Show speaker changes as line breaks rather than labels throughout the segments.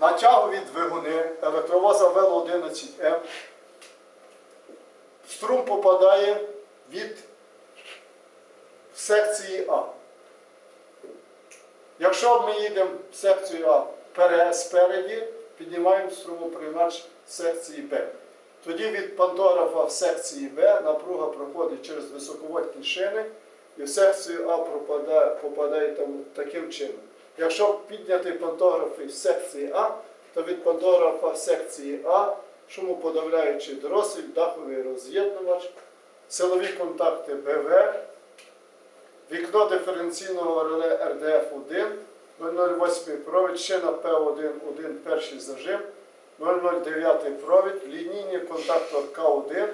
натягові двигуни електровоза ВЛ-11М. Струм попадає від секції А. Якщо ми їдемо в секцію А пере- спереді, піднімаємо струмоприймач секції Б. Тоді від пантографа в секції Б напруга проходить через високовольтні шини і в секцію А попадає, таким чином. Якщо підняти пантограф із секції А, то від пантографа секції А шумоподавляючий дорослий, даховий роз'єднувач, силові контакти БВ, вікно диференційного реле РДФ-1, 008 провід, шина П1, 1 перший зажим, 009 провід, лінійний контактор К1,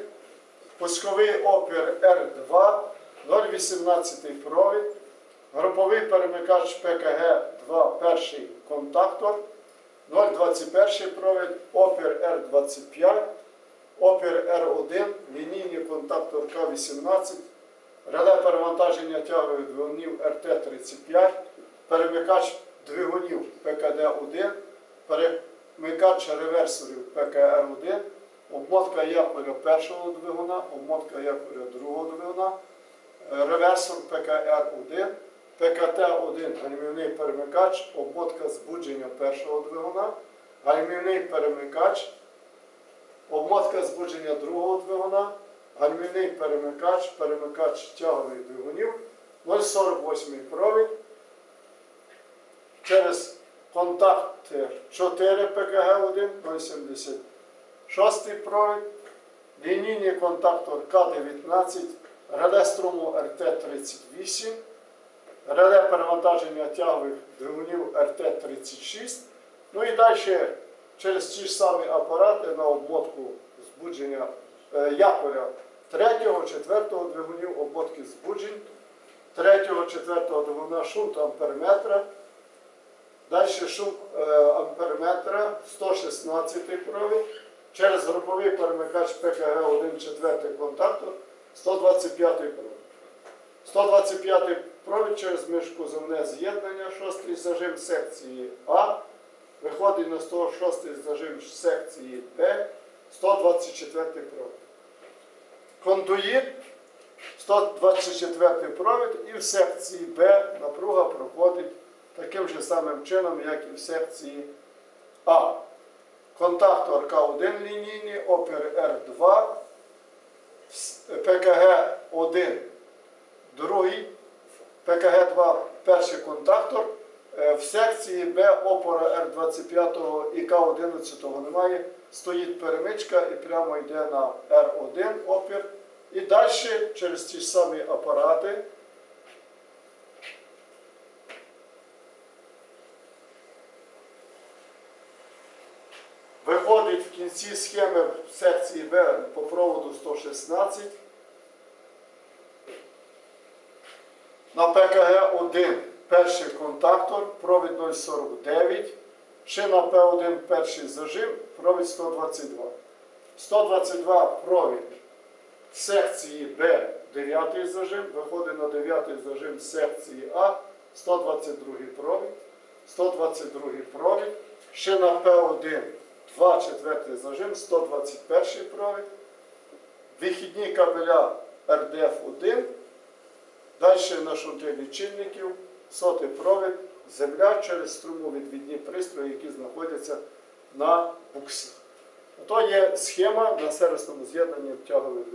пусковий опір Р2, 018 провід, груповий перемикач ПКГ2 перший контактор, 021 провід, опір Р25, опір Р1, лінійний контактор К18, реле перевантаження тягових двигунів РТ-35, перемикач двигунів ПКД-1, перемикач реверсорів ПКР-1, обмотка якоря першого двигуна, обмотка якоря другого двигуна, реверсор ПКР-1, ПКТ-1 гальмівний перемикач, обмотка збудження першого двигуна, гальмівний перемикач, обмотка збудження другого двигуна, гальмівний перемикач, перемикач тягових двигунів, 0,48 провід, через контактер 4 ПКГ1, 0,76 провід, лінійний контактор К19, реле струму РТ-38, реле перевантаження тягових двигунів РТ-36, ну і далі через ті ж самі апарати на обмотку збудження якоря 3-4 двигунів обмотки збуджень, 3-4 двигуна шунт амперметра, далі шум е, амперметра 116 провід, через груповий перемикач ПКГ-1 4 контактор 125 провід. 125 провід через міжкузовне з'єднання, 6 зажим секції А, виходить на 106 зажим секції Б, 124 провід. Кондуїт 124 провід і в секції Б напруга проходить таким же самим чином, як і в секції А. Контактор К1 лінійний, опір Р2, ПКГ-1 другий, ПКГ-2 перший контактор. Е, В секції Б опора Р25 і К11 немає, стоїть перемичка і прямо йде на Р1 опір. І далі через ті ж самі апарати виходить в кінці схеми в секції Б по проводу 116 на ПКГ-1 перший контактор, провід 0,49, шина П1 перший зажим, провід 122. 122 провід секції Б 9 зажим, виходить на 9 зажим секції А, 122 провід, 122 провід, шина П1 2 четвертий зажим, 121 провід, вихідні кабеля РДФ-1, Далі на шунти лічильників, сотий провід, земля через струмовідвідні пристрої, які знаходяться на буксах. Ото є схема на сервісному з'єднанні двигунів.